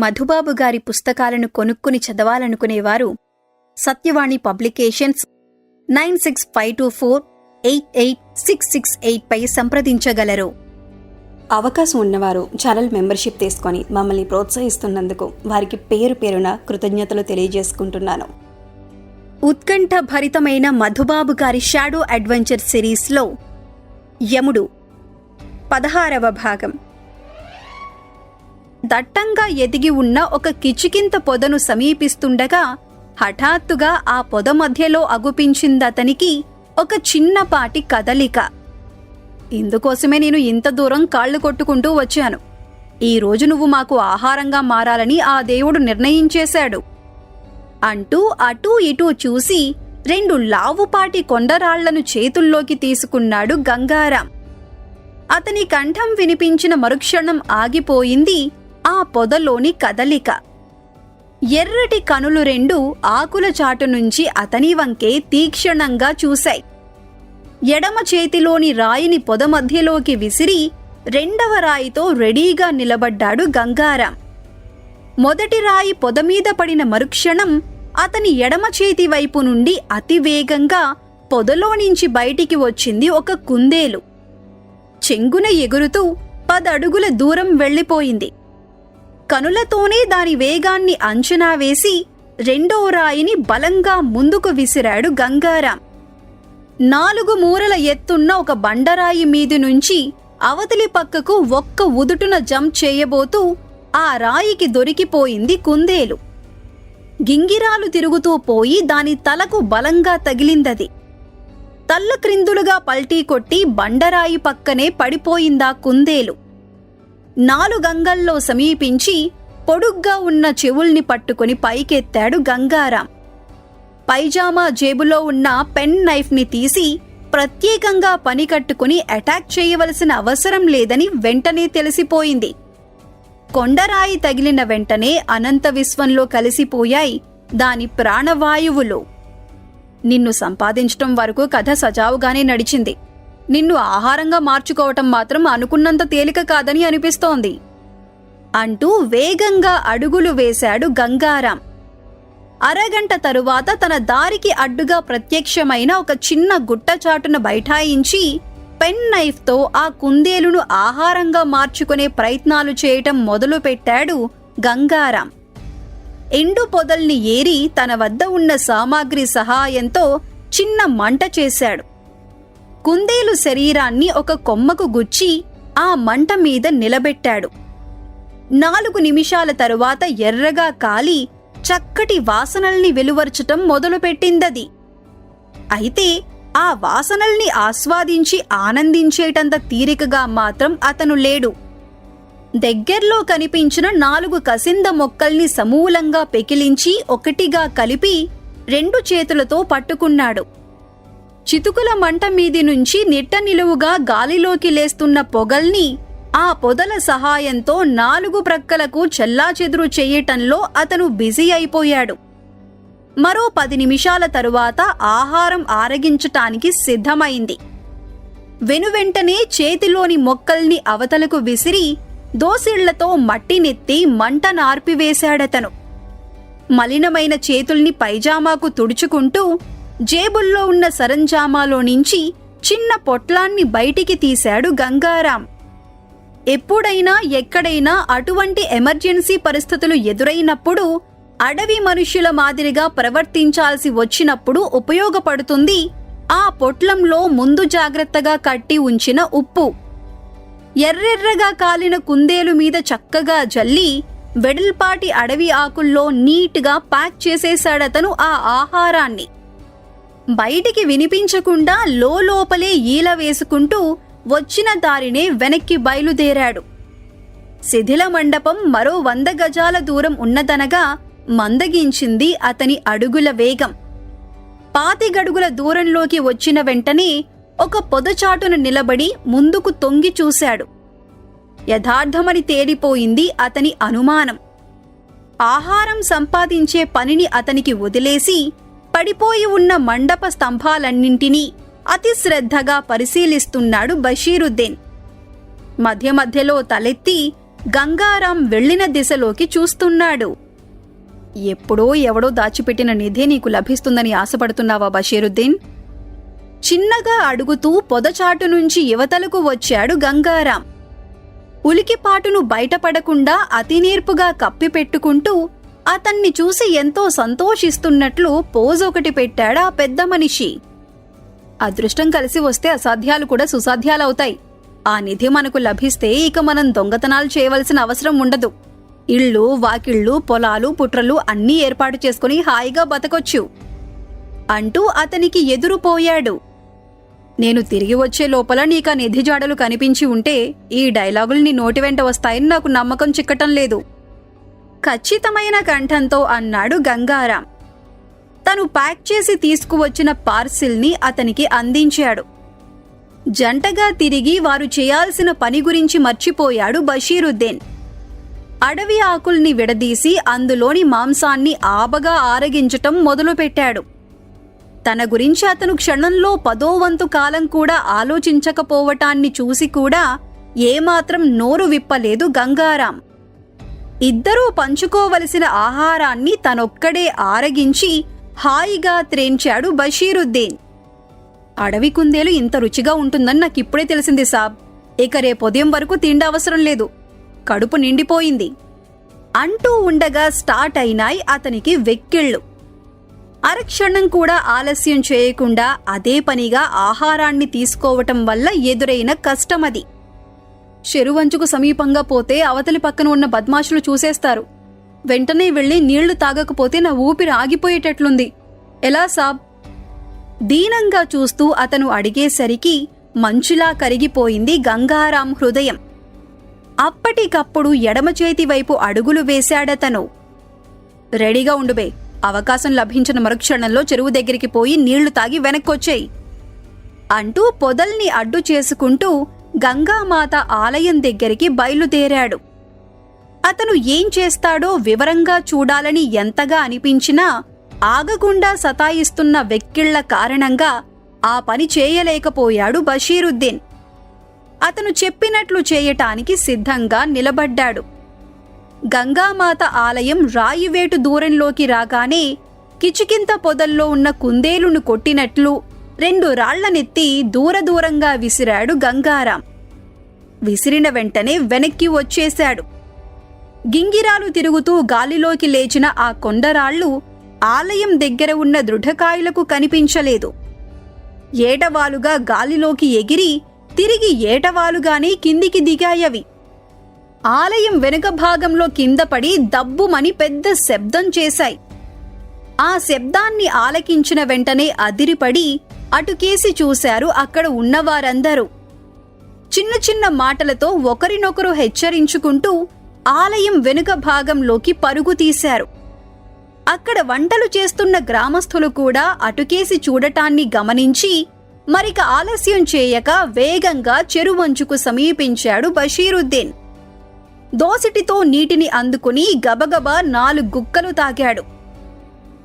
మధుబాబు గారి పుస్తకాలను కొనుక్కుని చదవాలనుకునేవారు. Satyavani publications nine six five two four eight eight six six eight పై సంప్రదించగలరు. అవకాశం ఉన్నవారు ఛానల్ మెంబర్షిప్ తీసుకొని మమ్మల్ని ప్రోత్సహిస్తున్నందుకు వారికి పేరు పేరున కృతజ్ఞతలు తెలియజేసుకుంటున్నాను. ఉత్కంఠ భరితమైన మధుబాబు గారి షాడో అడ్వెంచర్ సిరీస్లో యముడు పదహారవ భాగం. దట్టంగా ఎదిగి ఉన్న ఒక కిచికింత పొదను సమీపిస్తుండగా హఠాత్తుగా ఆ పొద మధ్యలో అగుపించిందతనికి ఒక చిన్నపాటి కదలిక. ఇందుకోసమే నేను ఇంత దూరం కాళ్ళు కొట్టుకుంటూ వచ్చాను. ఈ రోజు నువ్వు మాకు ఆహారంగా మారాలని ఆ దేవుడు నిర్ణయించేశాడు. అంటూ అటూ ఇటూ చూసి రెండు లావుపాటి కొండరాళ్ళను చేతుల్లోకి తీసుకున్నాడు గంగారాం. అతని కంఠం వినిపించిన మరుక్షణం ఆగిపోయింది ఆ పొదలోని కదలిక. ఎర్రటి కనులు రెండు ఆకుల చాటు నుంచి అతని వంకే తీక్షణంగా చూశాయి. ఎడమ చేతిలోని రాయిని పొద మధ్యలోకి విసిరి రెండవ రాయితో రెడీగా నిలబడ్డాడు గంగారాం. మొదటి రాయి పొద మీద పడిన మరుక్షణం అతని ఎడమ చేతి వైపు నుండి అతివేగంగా పొదలో నుంచి బయటికి వచ్చింది ఒక కుందేలు. చెంగున ఎగురుతూ పదడుగుల దూరం వెళ్ళిపోయింది. కనులతోనే దాని వేగాన్ని అంచనా వేసి రెండో రాయిని బలంగా ముందుకు విసిరాడు గంగారాం. నాలుగు మూరల ఎత్తున్న ఒక బండరాయి మీది నుంచి అవతలి పక్కకు ఒక్క ఉదుటున జంప్ చేయబోతూ ఆ రాయికి దొరికిపోయింది కుందేలు. గింగిరాలు తిరుగుతూ పోయి దాని తలకు బలంగా తగిలిందది. తల్ల క్రిందులుగా పల్టీ కొట్టి బండరాయి పక్కనే పడిపోయిందా కుందేలు. నాలుగంగల్లో సమీపించి పొడుగ్గా ఉన్న చెవుల్ని పట్టుకుని పైకెత్తాడు గంగారాం. పైజామా జేబులో ఉన్న పెన్ నైఫ్ని తీసి ప్రత్యేకంగా పని కట్టుకుని అటాక్ చేయవలసిన అవసరం లేదని వెంటనే తెలిసిపోయింది. కొండరాయి తగిలిన వెంటనే అనంత విశ్వంలో కలిసిపోయాయి దాని ప్రాణవాయువులు. నిన్ను సంపాదించటం వరకు కథ సజావుగానే నడిచింది. నిన్ను ఆహారంగా మార్చుకోవటం మాత్రం అనుకున్నంత తేలిక కాదని అనిపిస్తోంది అంటూ వేగంగా అడుగులు వేశాడు గంగారాం. అరగంట తరువాత తన దారికి అడ్డుగా ప్రత్యక్షమైన ఒక చిన్న గుట్టచాటున బైఠాయించి పెన్ నైఫ్తో ఆ కుందేలును ఆహారంగా మార్చుకునే ప్రయత్నాలు చేయటం మొదలుపెట్టాడు గంగారాం. ఎండు పొదల్ని ఏరి తన వద్ద ఉన్న సామాగ్రి సహాయంతో చిన్న మంట చేశాడు. కుందేలు శరీరాన్ని ఒక కొమ్మకు గుచ్చి ఆ మంట మీద నిలబెట్టాడు. నాలుగు నిమిషాల తరువాత ఎర్రగా కాలి చక్కటి వాసనల్ని వెలువరచటం మొదలుపెట్టిందది. అయితే ఆ వాసనల్ని ఆస్వాదించి ఆనందించేటంత తీరికగా మాత్రం అతను లేడు. దగ్గర్లో కనిపించిన నాలుగు కసింద మొక్కల్ని సమూలంగా పెకిలించి ఒకటిగా కలిపి రెండు చేతులతో పట్టుకున్నాడు. చితుకుల మంట మీది నుంచి నిట్ట నిలువుగా గాలిలోకి లేస్తున్న పొగల్ని ఆ పొదల సహాయంతో నాలుగు ప్రక్కలకు చెల్లాచెదురు చేయటంలో అతను బిజీ అయిపోయాడు. మరో పది నిమిషాల తరువాత ఆహారం ఆరగించటానికి సిద్ధమైంది. వెనువెంటనే చేతిలోని మొక్కల్ని అవతలకు విసిరి దోసిళ్ళతో మట్టినెత్తి మంట నార్పివేశాడతను. మలినమైన చేతుల్ని పైజామాకు తుడుచుకుంటూ జేబుల్లో ఉన్న సరంజామాలో నుంచి చిన్న పొట్లాన్ని బయటికి తీశాడు గంగారాం. ఎప్పుడైనా ఎక్కడైనా అటువంటి ఎమర్జెన్సీ పరిస్థితులు ఎదురైనప్పుడు అడవి మనుష్యుల మాదిరిగా ప్రవర్తించాల్సి వచ్చినప్పుడు ఉపయోగపడుతుంది ఆ పొట్లంలో ముందు జాగ్రత్తగా కట్టి ఉంచిన ఉప్పు. ఎర్రెర్రగా కాలిన కుందేలు మీద చక్కగా జల్లి వెడల్పాటి అడవి ఆకుల్లో నీట్గా ప్యాక్ చేసేశాడతను ఆ ఆహారాన్ని. బయటికి వినిపించకుండా లోపలే ఈల వేసుకుంటూ వచ్చిన దారినే వెనక్కి బయలుదేరాడు. శిథిల మండపం మరో వంద గజాల దూరం ఉన్నదనగా మందగించింది అతని అడుగుల వేగం. పాతిగడుగుల దూరంలోకి వచ్చిన వెంటనే ఒక పొదచాటున నిలబడి ముందుకు తొంగి చూశాడు. యథార్థమని తేలిపోయింది అతని అనుమానం. ఆహారం సంపాదించే పనిని అతనికి వదిలేసి పడిపోయి ఉన్న మండప స్తంభాలన్నింటినీ అతి శ్రద్ధగా పరిశీలిస్తున్నాడు బషీరుద్దీన్. మధ్య మధ్యలో తలెత్తి గంగారాం వెళ్ళిన దిశలోకి చూస్తున్నాడు. ఎప్పుడో ఎవడో దాచిపెట్టిన నిధి నీకు లభిస్తుందని ఆశపడుతున్నావా బషీరుద్దీన్? చిన్నగా అడుగుతూ పొదచాటు నుంచి యువతలకు వచ్చాడు గంగారాం. ఉలికిపాటును బయటపడకుండా అతి నేర్పుగా కప్పిపెట్టుకుంటూ అతన్ని చూసి ఎంతో సంతోషిస్తున్నట్లు పోజ్ ఒకటి పెట్టాడు ఆ పెద్ద మనిషి. అదృష్టం కలిసి వస్తే అసాధ్యాలు కూడా సుసాధ్యాలవుతాయి ఆ నిధి మనకు లభిస్తే ఇక మనం దొంగతనాలు చేయవలసిన అవసరం ఉండదు. ఇళ్ళు వాకిళ్ళు పొలాలు పుట్రలు అన్నీ ఏర్పాటు చేసుకుని హాయిగా బతకొచ్చు. అంటూ అతనికి ఎదురుపోయాడు నేను తిరిగి వచ్చే లోపల నీకా నిధి జాడలు కనిపించి ఉంటే ఈ డైలాగులు నీ నోటి వెంట వస్తాయని నాకు నమ్మకం చిక్కటం లేదు. ఖచ్చితమైన కంఠంతో అన్నాడు గంగారాం. తను ప్యాక్ చేసి తీసుకువచ్చిన పార్సిల్ని అతనికి అందించాడు. జంటగా తిరిగి వారు చేయాల్సిన పని గురించి మర్చిపోయాడు బషీరుద్దీన్. అడవి ఆకుల్ని విడదీసి అందులోని మాంసాన్ని ఆబగా ఆరగించటం మొదలుపెట్టాడు. తన గురించి అతను క్షణంలో పదో వంతు కాలం కూడా ఆలోచించకపోవటాన్ని చూసి కూడా ఏమాత్రం నోరు విప్పలేదు గంగారాం. ఇద్దరూ పంచుకోవలసిన ఆహారాన్ని తనొక్కడే ఆరగించి హాయిగా త్రేంచాడు బషీరుద్దీన్. అడవి కుందేలు ఇంత రుచిగా ఉంటుందని నాకిప్పుడే తెలిసింది సాబ్. ఇక రేపొదయం వరకు తిండవసరం లేదు. కడుపు నిండిపోయింది. అంటూ ఉండగా స్టార్ట్ అయినాయి అతనికి వెక్కిళ్ళు. అరక్షణం కూడా ఆలస్యం చేయకుండా అదే పనిగా ఆహారాన్ని తీసుకోవటం వల్ల ఎదురైన కష్టమది. చెరువంచుకు సమీపంగా పోతే అవతలి పక్కన ఉన్న బద్మాషులు చూసేస్తారు. వెంటనే వెళ్ళి నీళ్ళు తాగకపోతే నా ఊపిరి ఆగిపోయేటట్లుంది. ఎలా సాబ్? దీనంగా చూస్తూ అతను అడిగేసరికి మంచులా కరిగిపోయింది గంగారాం హృదయం. అప్పటికప్పుడు ఎడమ చేతి వైపు అడుగులు వేశాడతను. రెడీగా ఉండుబే అవకాశం లభించిన మరుక్షణంలో చెరువు దగ్గరికి పోయి నీళ్ళు తాగి వెనక్కొచ్చేయి అంటూ పొదల్ని అడ్డు చేసుకుంటూ గంగామాత ఆలయం దగ్గరికి బయలుదేరాడు. అతను ఏం చేస్తాడో వివరంగా చూడాలని ఎంతగా అనిపించినా ఆగకుండా సతాయిస్తున్న వెక్కిళ్ళ కారణంగా ఆ పని చేయలేకపోయాడు బషీరుద్దీన్. అతను చెప్పినట్లు చేయటానికి సిద్ధంగా నిలబడ్డాడు. గంగామాత ఆలయం రాయివేటు దూరంలోకి రాగానే కిచికింత పొదల్లో ఉన్న కుందేలును కొట్టినట్లు రెండు రాళ్ళనెత్తి దూరదూరంగా విసిరాడు గంగారాం. విసిరిన వెంటనే వెనక్కి వచ్చేశాడు. గింగిరాలు తిరుగుతూ గాలిలోకి లేచిన ఆ కొండరాళ్ళు ఆలయం దగ్గర ఉన్న దృఢకాయలకు కనిపించలేదు. ఏటవాలుగా గాలిలోకి ఎగిరి తిరిగి ఏటవాలుగానే కిందికి దిగాయవి. ఆలయం వెనుక భాగంలో కింద పడి దబ్బుమని పెద్ద శబ్దం చేశాయి. ఆ శబ్దాన్ని ఆలకించిన వెంటనే అదిరిపడి అటుకేసి చూశారు అక్కడ ఉన్నవారందరూ. చిన్న చిన్న మాటలతో ఒకరినొకరు హెచ్చరించుకుంటూ ఆలయం వెనుక భాగంలోకి పరుగు తీశారు. అక్కడ వంటలు చేస్తున్న గ్రామస్థులు కూడా అటుకేసి చూడటాన్ని గమనించి మరిక ఆలస్యం చేయక వేగంగా చెరువంచుకు సమీపించాడు బషీరుద్దీన్. దోసిటితో నీటిని అందుకుని గబగబా నాలుగు గుక్కలు తాగాడు.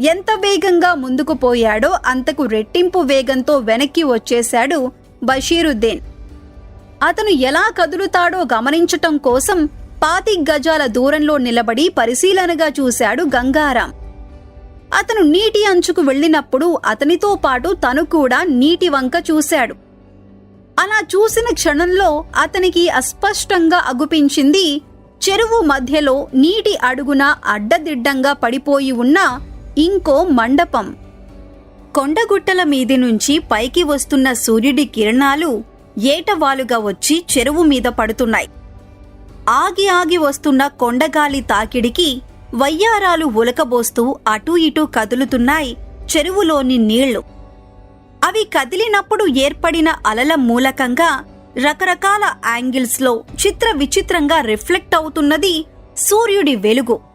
ఎంత వేగంగా ముందుకు పోయాడో అంతకు రెట్టింపు వేగంతో వెనక్కి వచ్చేశాడు బషీరుద్దీన్. అతను ఎలా కదులుతాడో గమనించటం కోసం పాతి గజాల దూరంలో నిలబడి పరిశీలనగా చూశాడు గంగారాం. అతను నీటి అంచుకు వెళ్ళినప్పుడు అతనితో పాటు తను కూడా నీటి వంక చూశాడు. అలా చూసిన క్షణంలో అతనికి అస్పష్టంగా అగుపించింది చెరువు మధ్యలో నీటి అడుగున అడ్డదిడ్డంగా పడిపోయి ఉన్న ఇంకో మండపం. కొండగుట్టల మీది నుంచి పైకి వస్తున్న సూర్యుడి కిరణాలు ఏటవాలుగా వచ్చి చెరువు మీద పడుతున్నాయి. ఆగి ఆగి వస్తున్న కొండగాలి తాకిడికి వయ్యారాలు ఉలకబోస్తూ అటూ ఇటూ కదులుతున్నాయి చెరువులోని నీళ్ళు. అవి కదిలినప్పుడు ఏర్పడిన అలల మూలకంగా రకరకాల యాంగిల్స్లో చిత్ర విచిత్రంగా రిఫ్లెక్ట్ అవుతున్నది సూర్యుడి వెలుగు.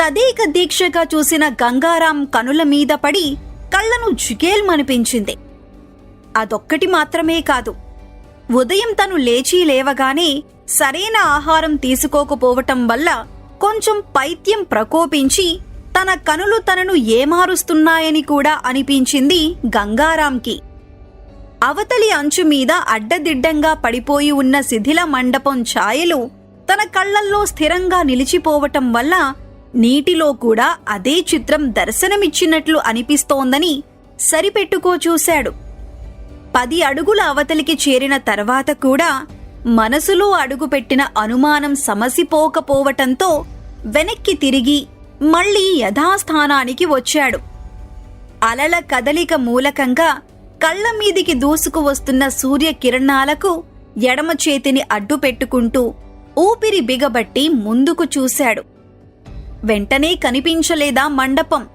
తదేక దీక్షగా చూసిన గంగారాం కనుల మీద పడి కళ్ళను జిగేల్మనిపించింది. అదొక్కటి మాత్రమే కాదు ఉదయం తను లేచి లేవగానే సరైన ఆహారం తీసుకోకపోవటం వల్ల కొంచెం పైత్యం ప్రకోపించి తన కనులు తనను ఏమారుస్తున్నాయని కూడా అనిపించింది గంగారాంకి. అవతలి అంచు మీద అడ్డదిడ్డంగా పడిపోయి ఉన్న శిథిల మండపం ఛాయలు తన కళ్ళల్లో స్థిరంగా నిలిచిపోవటం వల్ల నీటిలో కూడా అదే చిత్రం దర్శనమిచ్చినట్లు అనిపిస్తోందని సరిపెట్టుకో చూశాడు. పది అడుగుల అవతలికి చేరిన తర్వాత కూడా మనసులో అడుగుపెట్టిన అనుమానం సమసిపోకపోవటంతో వెనక్కి తిరిగి మళ్ళీ యథాస్థానానికి వచ్చాడు. అలల కదలిక మూలకంగా కళ్ళ మీదికి దూసుకు వస్తున్న సూర్యకిరణాలకు ఎడమ చేతిని అడ్డు పెట్టుకుంటూ ఊపిరి బిగబట్టి ముందుకు చూశాడు. వెంటనే కనిపించలేదా మండపం?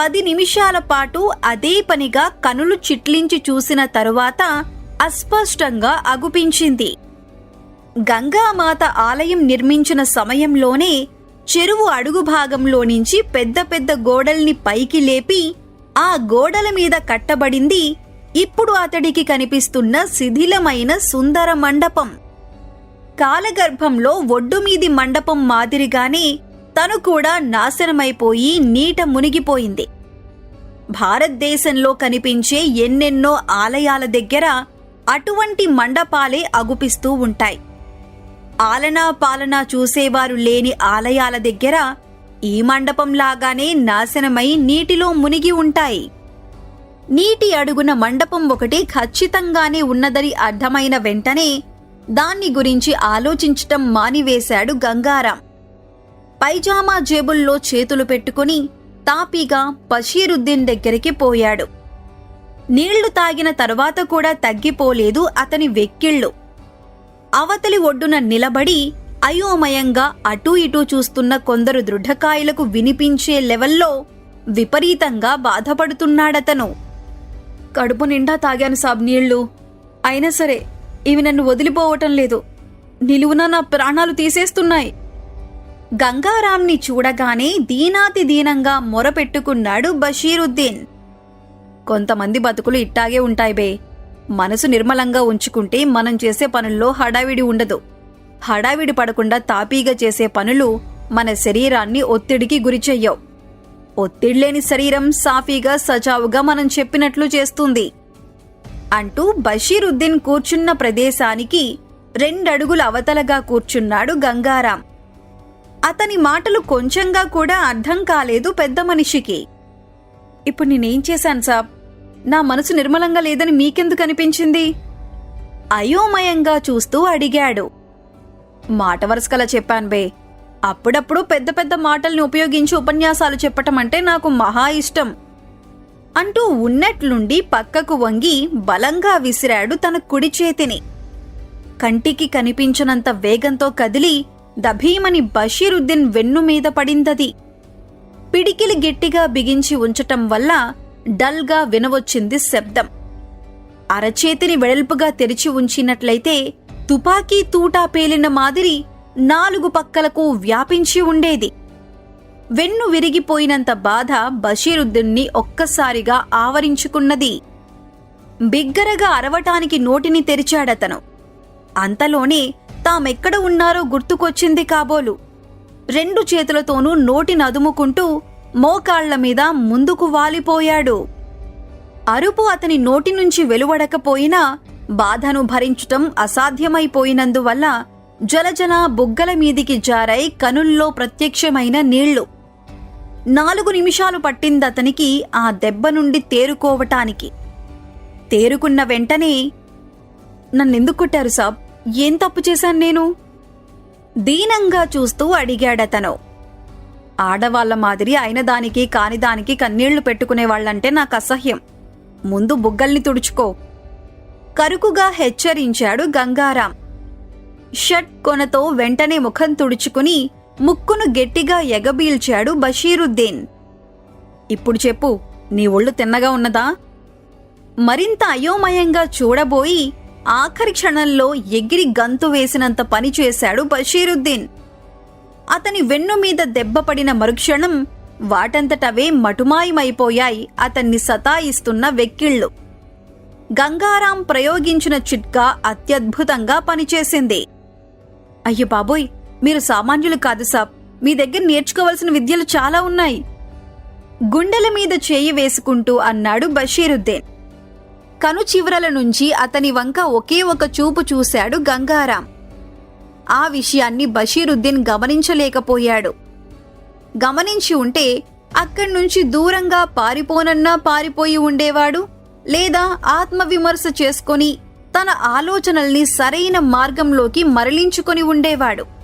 పది నిమిషాల పాటు అదే పనిగా కనులు చిట్లించి చూసిన తరువాత అస్పష్టంగా అగుపించింది. గంగామాత ఆలయం నిర్మించిన సమయంలోనే చెరువు అడుగు భాగంలో నుంచి పెద్ద పెద్ద గోడల్ని పైకి లేపి ఆ గోడల మీద కట్టబడింది ఇప్పుడు అతడికి కనిపిస్తున్న శిథిలమైన సుందర మండపం. కాలగర్భంలో ఒడ్డు మీది మండపం మాదిరిగానే తను కూడా నాశనమైపోయి నీట మునిగిపోయింది. భారతదేశంలో కనిపించే ఎన్నెన్నో ఆలయాల దగ్గర అటువంటి మండపాలే అగుపిస్తూ ఉంటాయి. ఆలనా పాలనా చూసేవారు లేని ఆలయాల దగ్గర ఈ మండపం లాగానే నాశనమై నీటిలో మునిగి ఉంటాయి. నీటి అడుగున మండపం ఒకటి ఖచ్చితంగానే ఉన్నదని అర్థమైన వెంటనే దాన్ని గురించి ఆలోచించటం మానివేశాడు గంగారాం. పైజామా జేబుల్లో చేతులు పెట్టుకుని తాపీగా బషీరుద్దీన్ దగ్గరికి పోయాడు. నీళ్ళు తాగిన తర్వాత కూడా తగ్గిపోలేదు అతని వెక్కిళ్ళు. అవతలి ఒడ్డున నిలబడి అయోమయంగా అటూ ఇటూ చూస్తున్న కొందరు దృఢకాయలకు వినిపించే లెవెల్లో విపరీతంగా బాధపడుతున్నాడతను. కడుపు నిండా తాగాను సాబ్ నీళ్ళు. అయినా సరే ఇవి నన్ను వదిలిపోవటం లేదు. నిలువున నా ప్రాణాలు తీసేస్తున్నాయి. గంగారాంని చూడగానే దీనాతి దీనంగా మొరపెట్టుకున్నాడు బషీరుద్దీన్. కొంతమంది బతుకులు ఇట్టాగే ఉంటాయి బే. మనసు నిర్మలంగా ఉంచుకుంటే మనం చేసే పనుల్లో హడావిడి ఉండదు. హడావిడి పడకుండా తాపీగా చేసే పనులు మన శరీరాన్ని ఒత్తిడికి గురిచెయ్యవు ఒత్తిడిలేని శరీరం సాఫీగా సజావుగా మనం చెప్పినట్లు చేస్తుంది. అంటూ బషీరుద్దీన్ కూర్చున్న ప్రదేశానికి రెండడుగుల అవతలగా కూర్చున్నాడు గంగారాం. అతని మాటలు కొంచెంగా కూడా అర్థం కాలేదు పెద్ద మనిషికి. ఇప్పుడు నేనేం చేశాను సాబ్? నా మనసు నిర్మలంగా లేదని మీకెందుకు అనిపించింది? అయోమయంగా చూస్తూ అడిగాడు. మాట వరుసకలా చెప్పాను బే. అప్పుడప్పుడు పెద్ద పెద్ద మాటల్ని ఉపయోగించి ఉపన్యాసాలు చెప్పటం అంటే నాకు మహా ఇష్టం. అంటూ ఉన్నట్లుండి పక్కకు వంగి బలంగా విసిరాడు తన కుడి చేతిని. కంటికి కనిపించనంత వేగంతో కదిలి దభీమని బషీరుద్దీన్ వెన్ను మీద పడిందది. పిడికిలి గట్టిగా బిగించి ఉంచటం వల్ల డల్గా వినవచ్చింది శబ్దం. అరచేతిని వెడల్పుగా తెరిచి ఉంచినట్లయితే తుపాకీ తూటా పేలిన మాదిరి నాలుగు పక్కలకు వ్యాపించి ఉండేది. వెన్ను విరిగిపోయినంత బాధ బషీరుద్దీన్ని ఒక్కసారిగా ఆవరించుకున్నది. బిగ్గరగా అరవటానికి నోటిని తెరిచాడతను. అంతలోనే తామెక్కడ ఉన్నారో గుర్తుకొచ్చింది కాబోలు. రెండు చేతులతోనూ నోటి నదుముకుంటూ మోకాళ్ళ మీద ముందుకు వాలిపోయాడు. అరుపు అతని నోటి నుంచి వెలువడకపోయినా బాధను భరించటం అసాధ్యమైపోయినందువల్ల జలజల బుగ్గల మీదికి జారై కనుల్లో ప్రత్యక్షమైన నీళ్ళు. నాలుగు నిమిషాలు పట్టిందతనికి ఆ దెబ్బ నుండి తేరుకోవటానికి. తేరుకున్న వెంటనే నన్నెందుకు కొట్టారు సాబ్? ఏం తప్పు చేశాను నేను? దీనంగా చూస్తూ అడిగాడతను. ఆడవాళ్ళ మాదిరి అయిన దానికి కాని దానికి కన్నీళ్ళు పెట్టుకునేవాళ్ళంటే నాకు అసహ్యం. ముందు బుగ్గల్ని తుడుచుకో. కరుకుగా హెచ్చరించాడు గంగారాం. షట్ కొనతో వెంటనే ముఖం తుడుచుకుని ముక్కును గట్టిగా ఎగబీల్చాడు బషీరుద్దీన్. ఇప్పుడు చెప్పు నీ ఒళ్ళు తిన్నగా ఉన్నదా? మరింత అయోమయంగా చూడబోయి ఆఖరి క్షణంలో ఎగిరి గంతు వేసినంత పని చేశాడు బషీరుద్దీన్. అతని వెన్ను మీద దెబ్బపడిన మరుక్షణం వాటంతటవే మటుమాయమైపోయాయి అతన్ని సతాయిస్తున్న వెక్కిళ్ళు. గంగారాం ప్రయోగించిన చిట్కా అత్యద్భుతంగా పనిచేసింది. అయ్యో బాబోయ్ మీరు సామాన్యులు కాదు సాబ్. మీ దగ్గర నేర్చుకోవలసిన విద్యలు చాలా ఉన్నాయి. గుండెల మీద చేయి వేసుకుంటూ అన్నాడు బషీరుద్దీన్. కను చివరల నుంచి అతని వంక ఒకే ఒక చూపు చూశాడు గంగారాం. ఆ విషయాన్ని బషీరుద్దీన్ గమనించలేకపోయాడు. గమనించి ఉంటే అక్కడి నుంచి దూరంగా పారిపోనన్నా పారిపోయి ఉండేవాడు లేదా ఆత్మవిమర్శ చేసుకొని తన ఆలోచనల్ని సరైన మార్గంలోకి మరలించుకొని ఉండేవాడు.